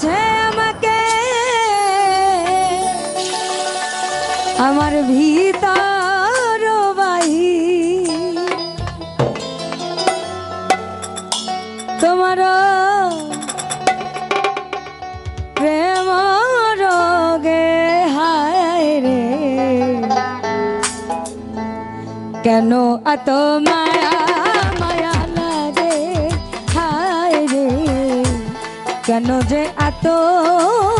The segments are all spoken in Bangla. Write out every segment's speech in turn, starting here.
ধরেছে আমাকে। আমার ভিতর বাহি। তোমার প্রেম রোগে হায় রে। কেন এত মায়া মায়া লাগে হায় রে। কেন যে এত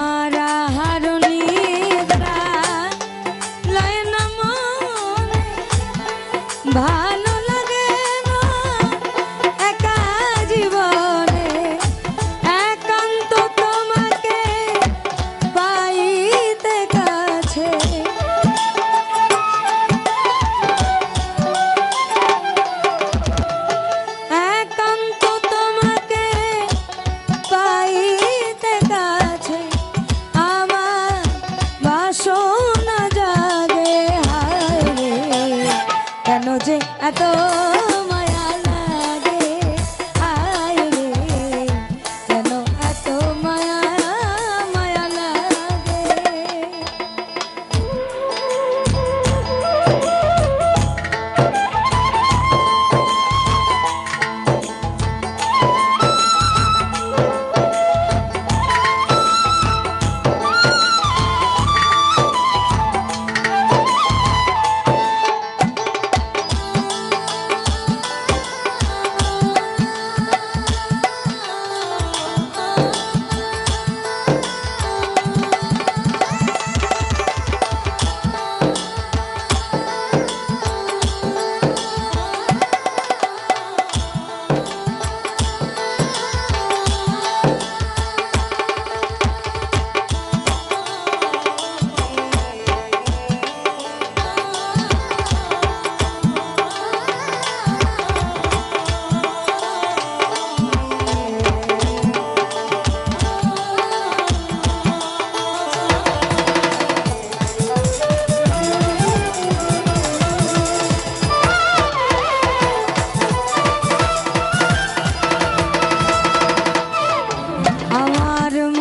আমার Yarım